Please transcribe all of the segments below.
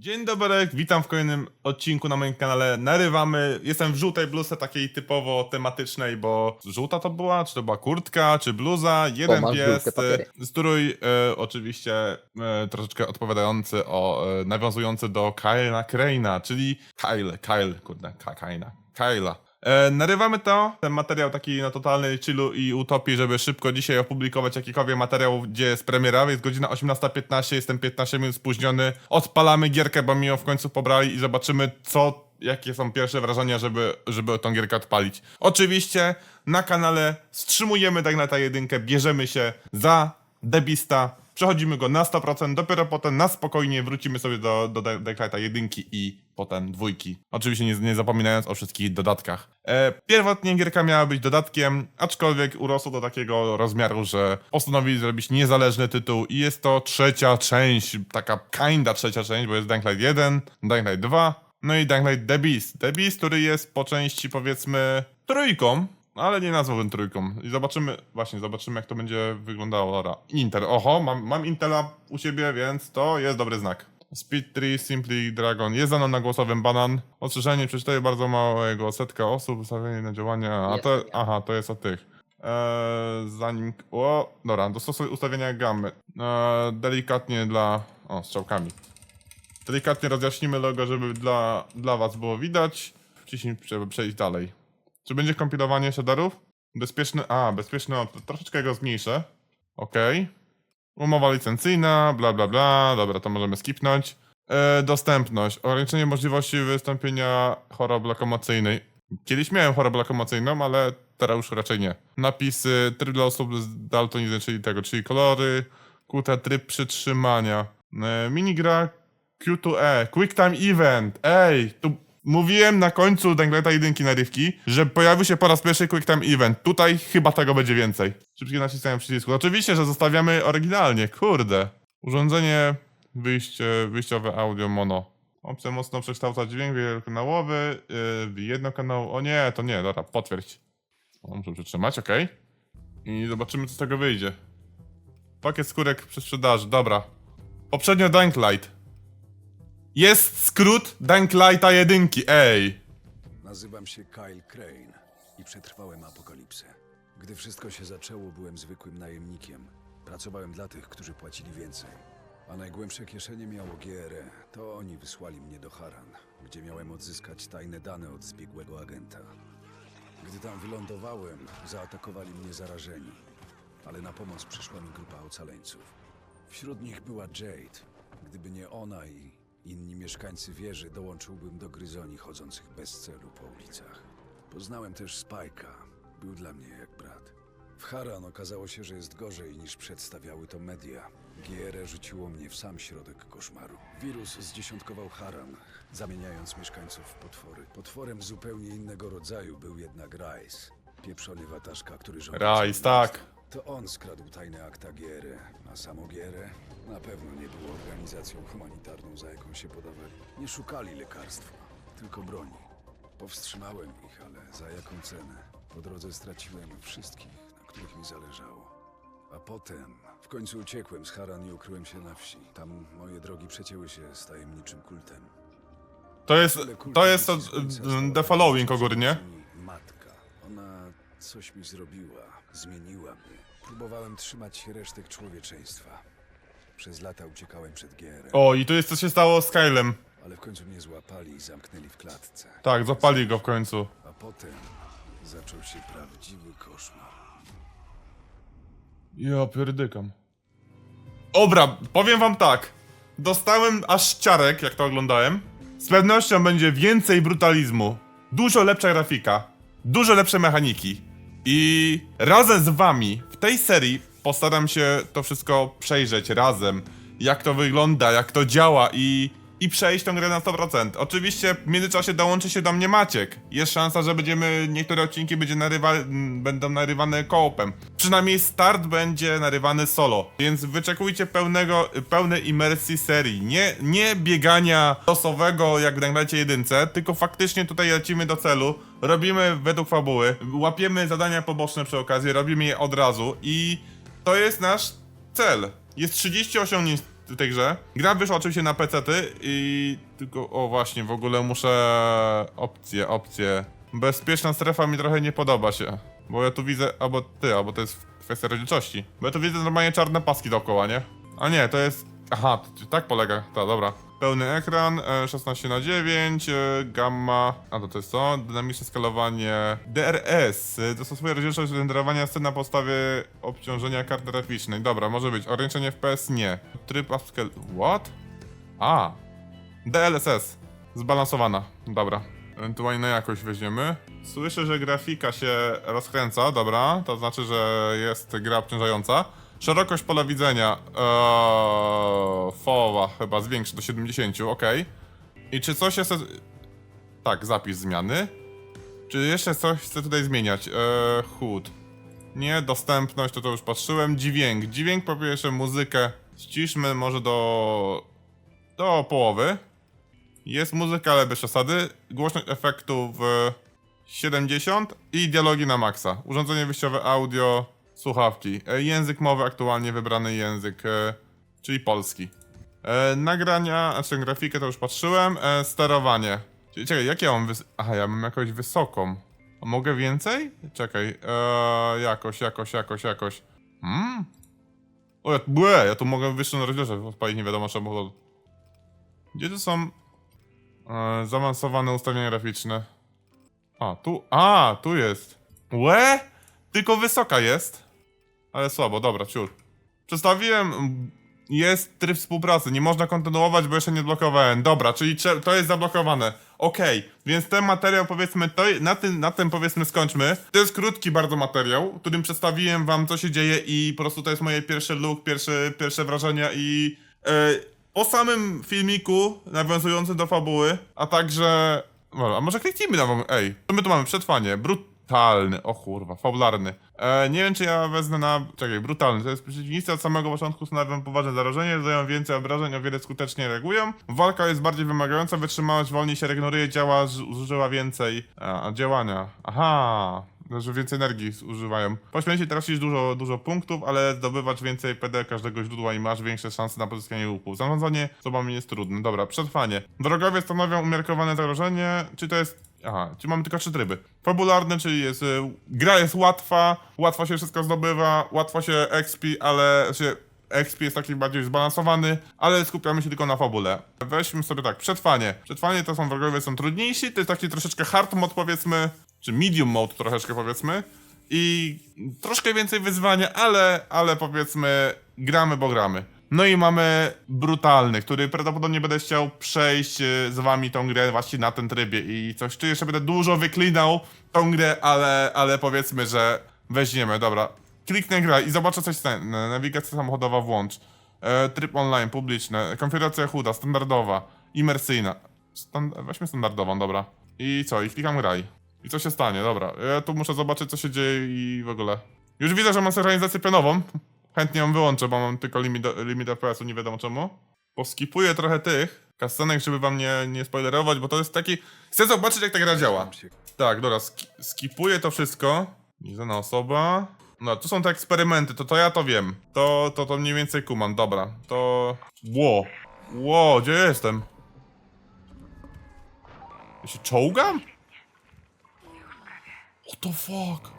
Dzień dobry, witam w kolejnym odcinku na moim kanale Narywamy. Jestem w żółtej bluzce takiej typowo tematycznej, bo żółta to była, czy to była kurtka, czy bluza. Jeden pies, żółte papiery. e, strój e, oczywiście e, troszeczkę odpowiadający o, nawiązujący do Kyle'a Crane'a, czyli Kyle, Kyle, kurde, Ka- Kaina, Kyla. E, narywamy to, ten materiał taki na totalnej chillu i utopii, żeby szybko dzisiaj opublikować jakikolwiek materiał, gdzie jest premiera. Jest godzina 18.15, jestem 15 minut spóźniony. Odpalamy gierkę, bo mi ją w końcu pobrali i zobaczymy, co, jakie są pierwsze wrażenia, żeby, żeby tą gierkę odpalić. Oczywiście na kanale wstrzymujemy tak na ta jedynkę, bierzemy się za debista, przechodzimy go na 100%, dopiero potem na spokojnie wrócimy sobie do, do De- Declighta jedynki i potem dwójki. Oczywiście nie, nie zapominając o wszystkich dodatkach. E, pierwotnie gierka miała być dodatkiem, aczkolwiek urosło do takiego rozmiaru, że postanowili zrobić niezależny tytuł i jest to trzecia część, taka kinda trzecia część, bo jest Dying Light 1, Dying Light 2, no i Dying Light The Beast. The Beast, który jest po części powiedzmy trójką, ale nie nazwałbym trójką. I zobaczymy, właśnie, zobaczymy jak to będzie wyglądało. Dobra, Inter. Oho, mam, mam Intela u siebie, więc to jest dobry znak. Speed 3, Simply Dragon. Jest dano na głosowym banan. Ostrzeżenie przeczytaje bardzo małego setka osób. Ustawienie na działania. A to, aha, to jest o tych. Eee, zanim. O, dobra, dostosuj ustawienia gammy. Eee, delikatnie dla. O, strzałkami. Delikatnie rozjaśnimy logo, żeby dla, dla was było widać. Wciśnij, żeby przejść dalej. Czy będzie kompilowanie shaderów? Bezpieczny. A, bezpieczny. Troszeczkę go zmniejszę. Okej. Umowa licencyjna, bla bla bla. Dobra, to możemy skipnąć. E, dostępność. Ograniczenie możliwości wystąpienia choroby lokomocyjnej. Kiedyś miałem chorobę lokomocyjną, ale teraz już raczej nie. Napisy, tryb dla osób z daltonizmem, czyli tego, czyli kolory, kute tryb przytrzymania. E, minigra Q2E, Quick Time Event. Ej, tu mówiłem na końcu Dangleta jedynki narywki, że pojawił się po raz pierwszy Quick Time Event. Tutaj chyba tego będzie więcej. Szybkie naciskanie przycisku. Oczywiście, że zostawiamy oryginalnie, kurde. Urządzenie, wyjście, wyjściowe audio mono. Opcja mocno przekształca dźwięk wielokanałowy, yy, jednokanał. O nie, to nie, dobra, potwierdź. O, Muszę przytrzymać, okej. I zobaczymy, co z tego wyjdzie. Pakiet skórek przy sprzedaży, dobra. Poprzednio Dying Light. Jest skrót Dying Lighta jedynki, ej! Nazywam się Kyle Crane i przetrwałem apokalipsę. Gdy wszystko się zaczęło, byłem zwykłym najemnikiem. Pracowałem dla tych, którzy płacili więcej. A najgłębsze kieszenie miało GRE. To oni wysłali mnie do Haran, gdzie miałem odzyskać tajne dane od zbiegłego agenta. Gdy tam wylądowałem, zaatakowali mnie zarażeni. Ale na pomoc przyszła mi grupa ocaleńców. Wśród nich była Jade. Gdyby nie ona i inni mieszkańcy wieży, dołączyłbym do gryzoni chodzących bez celu po ulicach. Poznałem też Spike'a. Był dla mnie jak brat. W Haran okazało się, że jest gorzej niż przedstawiały to media. GR rzuciło mnie w sam środek koszmaru. Wirus zdziesiątkował Haran, zamieniając mieszkańców w potwory. Potworem zupełnie innego rodzaju był jednak Rice. Pieprzony wataszka, który rządził całym tak. To on skradł tajne akta GR, a samo GR na pewno nie było organizacją humanitarną, za jaką się podawali. Nie szukali lekarstwa, tylko broni. Powstrzymałem ich, ale za jaką cenę? Po drodze straciłem wszystkich, na których mi zależało. A potem w końcu uciekłem z Haran i ukryłem się na wsi. Tam moje drogi przecięły się z tajemniczym kultem. To jest, to jest to, y, stała The Following ogólnie. Matka. Ona coś mi zrobiła, zmieniła mnie. Próbowałem trzymać resztek człowieczeństwa. Przez lata uciekałem przed GR, O, i tu jest co się stało z Kylem. ale w końcu mnie złapali i zamknęli w klatce. Tak, zapali go w końcu. A potem zaczął się prawdziwy koszmar. Ja pierdykam. Dobra, powiem wam tak. Dostałem aż ciarek, jak to oglądałem. Z pewnością będzie więcej brutalizmu. Dużo lepsza grafika. Dużo lepsze mechaniki. I razem z wami w tej serii postaram się to wszystko przejrzeć razem. Jak to wygląda, jak to działa i i przejść tę grę na 100%. Oczywiście w międzyczasie dołączy się do mnie Maciek. Jest szansa, że będziemy, niektóre odcinki będzie narywa, będą narywane koopem. Przynajmniej start będzie narywany solo. Więc wyczekujcie pełnego, pełnej imersji serii. Nie, nie biegania losowego jak w Dying jedynce, tylko faktycznie tutaj lecimy do celu. Robimy według fabuły, łapiemy zadania poboczne przy okazji, robimy je od razu i to jest nasz cel. Jest 30 osiągnięć w tej grze. Gra wyszła oczywiście na PC-ty i tylko, o właśnie, w ogóle muszę opcje, opcje. Bezpieczna strefa mi trochę nie podoba się, bo ja tu widzę, albo ty, albo to jest kwestia rozdzielczości. Bo ja tu widzę normalnie czarne paski dookoła, nie? A nie, to jest, aha, tak polega, ta, dobra. Pełny ekran, e, 16 na 9 e, gamma, a to to jest co? Dynamiczne skalowanie, DRS, e, dostosuje rozdzielczość renderowania scen na podstawie obciążenia karty graficznej. Dobra, może być, ograniczenie FPS nie. Tryb upscale, what? A, DLSS, zbalansowana, dobra. Ewentualnie na jakość weźmiemy. Słyszę, że grafika się rozkręca, dobra, to znaczy, że jest gra obciążająca. Szerokość pola widzenia, eee, FOWA chyba zwiększy do 70, ok. I czy coś jest... Tak, zapis zmiany. Czy jeszcze coś chcę tutaj zmieniać? Eee. Nie, dostępność, to to już patrzyłem. Dźwięk. Dźwięk po pierwsze, muzykę ściszmy może do... do połowy. Jest muzyka, ale bez przesady. Głośność efektów e, 70 i dialogi na maksa. Urządzenie wyjściowe audio, słuchawki. E, Język mowy, aktualnie wybrany język, e, czyli polski. E, Nagrania, znaczy grafikę to już patrzyłem. Sterowanie. Czyli czekaj, jakie ja mam wys... Aha, ja mam jakąś wysoką. A mogę więcej? Czekaj, jakoś, jakoś, jakoś, jakoś. Hmm? O, ja, błe, ja tu mogę wyższą rozdzielczość odpalić, nie wiadomo czemu. to- Gdzie tu są e, zaawansowane ustawienia graficzne? A, tu, a, tu jest. Łe? Tylko wysoka jest. Ale słabo, dobra, ciur. Przedstawiłem, jest tryb współpracy, nie można kontynuować, bo jeszcze nie odblokowałem. Dobra, czyli to jest zablokowane. Okej, więc ten materiał powiedzmy, to, na, tym, na tym powiedzmy skończmy. To jest krótki bardzo materiał, którym przedstawiłem wam co się dzieje i po prostu to jest moje pierwszy look, pierwsze, pierwsze wrażenia i... E, po samym filmiku nawiązującym do fabuły, a także... A może kliknijmy na wam... Ej, co my tu mamy? Przetrwanie, brutalny, o kurwa, fabularny. E, nie wiem, czy ja wezmę na... Czekaj, brutalny, to jest przeciwnicy od samego początku stanowią poważne zarażenie, zadają więcej obrażeń, o wiele skutecznie reagują. Walka jest bardziej wymagająca, wytrzymałość wolniej się regeneruje, działa, z- zużywa więcej... A, a działania... Aha... Że więcej energii używają. Po śmierci tracisz dużo, dużo punktów, ale zdobywać więcej PD każdego źródła i masz większe szanse na pozyskanie łupów. Zarządzanie osobami jest trudne. Dobra, przetrwanie. Wrogowie stanowią umiarkowane zagrożenie. Czy to jest. Aha, czy mamy tylko trzy tryby. Fabularny, czyli jest. Y, gra jest łatwa, łatwo się wszystko zdobywa, łatwo się XP, ale się. XP jest taki bardziej zbalansowany, ale skupiamy się tylko na fabule. Weźmy sobie tak, przetrwanie. Przetrwanie to są wrogowie, są trudniejsi, to jest taki troszeczkę hard mode powiedzmy, czy medium mode troszeczkę powiedzmy. I troszkę więcej wyzwania, ale, ale powiedzmy gramy, bo gramy. No i mamy brutalny, który prawdopodobnie będę chciał przejść e, z wami tą grę właśnie na ten trybie i coś czuję, że będę dużo wyklinał tą grę, ale, ale powiedzmy, że weźmiemy, dobra. Kliknę gra i zobaczę coś nawigacja samochodowa włącz. E, tryb online, publiczny, konfiguracja chuda, standardowa, imersyjna. Stan weźmy standardową, dobra. I co, i klikam graj. I co się stanie, dobra. Ja tu muszę zobaczyć, co się dzieje i w ogóle. Już widzę, że mam synchronizację pionową. Chętnie ją wyłączę, bo mam tylko limit, limit FPS-u, nie wiadomo czemu. Poskipuję trochę tych kasenek, żeby wam nie, nie spoilerować, bo to jest taki... Chcę zobaczyć, jak ta gra działa. Tak, dobra, ski skipuję to wszystko. Nieznana osoba. No, tu są te eksperymenty, to to ja to wiem. To, to, to mniej więcej kumam, dobra. To... Ło. Ło, gdzie ja jestem? Ja się czołgam? What the fuck?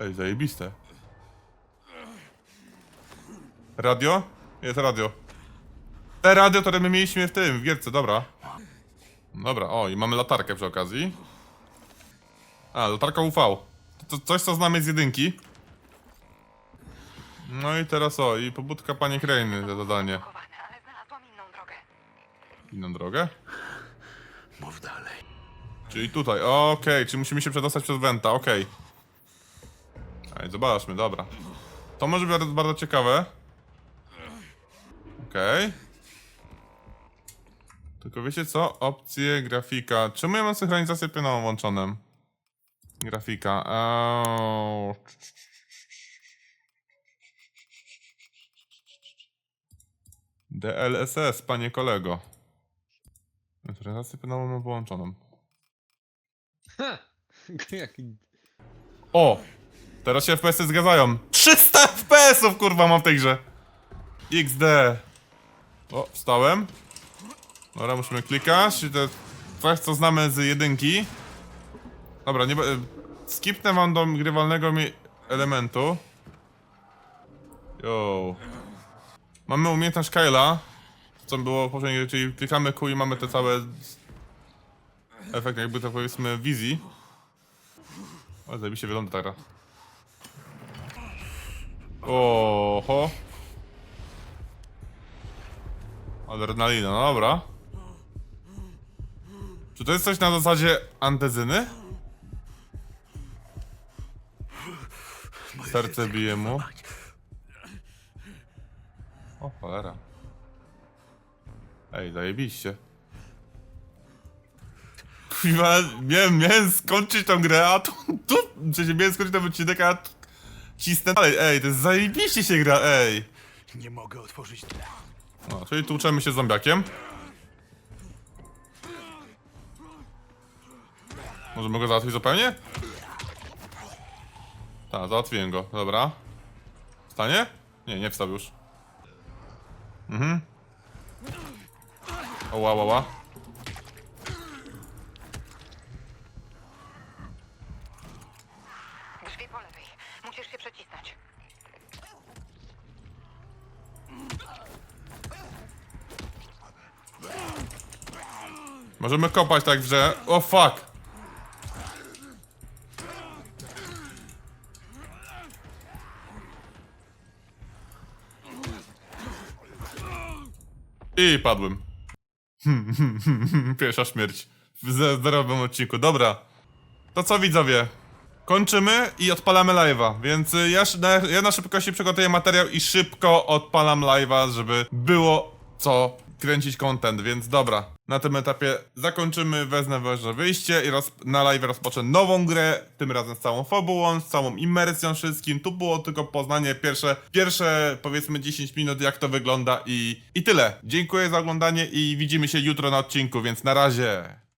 Ej, zajebiste. Radio? Jest radio. Te radio, które my mieliśmy w tym, w gierce, dobra. Dobra, o i mamy latarkę przy okazji. A, latarka UV. To, to coś, co znamy z jedynki. No i teraz o, i pobudka pani Krainy za drogę. Inną drogę? mów dalej. Czyli tutaj, okej, czyli musimy się przedostać przez Wenta, okej. Ej, zobaczmy, dobra. To może być bardzo, bardzo ciekawe. Okej. Tylko wiecie co? Opcje, grafika. Czemu ja mam synchronizację pionową włączoną? Grafika. Eee... DLSS, panie kolego. Synchronizację pionową mam włączoną. Ha! Jaki... O! Teraz się FPS-y zgadzają. 300 FPS-ów kurwa mam w tej grze. XD. O, wstałem. Dobra, musimy klikać. I to coś, co znamy z jedynki. Dobra, nie... be- Skipnę wam do grywalnego mi elementu. Yo. Mamy umiejętność Kyla. Co było poprzednio, czyli klikamy Q i mamy te całe... Efekt jakby to powiedzmy wizji. O, zajebiście wygląda teraz. Oho. Adrenalina, no dobra. Czy to jest coś na zasadzie antezyny? Serce bije mu. O, cholera. Ej, zajebiście. Kurwa, miałem, miałem skończyć tą grę, a tu, tu, w sensie miałem skończyć ten odcinek, a tu cisnę dalej. Ej, to jest zajebiście się gra, ej. Nie mogę otworzyć. No, czyli tłuczemy się z zombiakiem. Możemy go załatwić zupełnie? Tak, załatwiłem go, dobra. Wstanie? Nie, nie wstał już. Mhm. Oła, oła, oła. Możemy kopać tak, że... O fuck! I padłem. Pierwsza śmierć. W ze- zerowym odcinku. Dobra. To co widzowie? Kończymy i odpalamy live'a, więc ja, na, ja na szybkości przygotuję materiał i szybko odpalam live'a, żeby było co kręcić content, więc dobra. Na tym etapie zakończymy, wezmę wasze wyjście i roz, na live rozpocznę nową grę, tym razem z całą fabułą, z całą immersją wszystkim. Tu było tylko poznanie pierwsze, pierwsze powiedzmy 10 minut jak to wygląda i, i tyle. Dziękuję za oglądanie i widzimy się jutro na odcinku, więc na razie.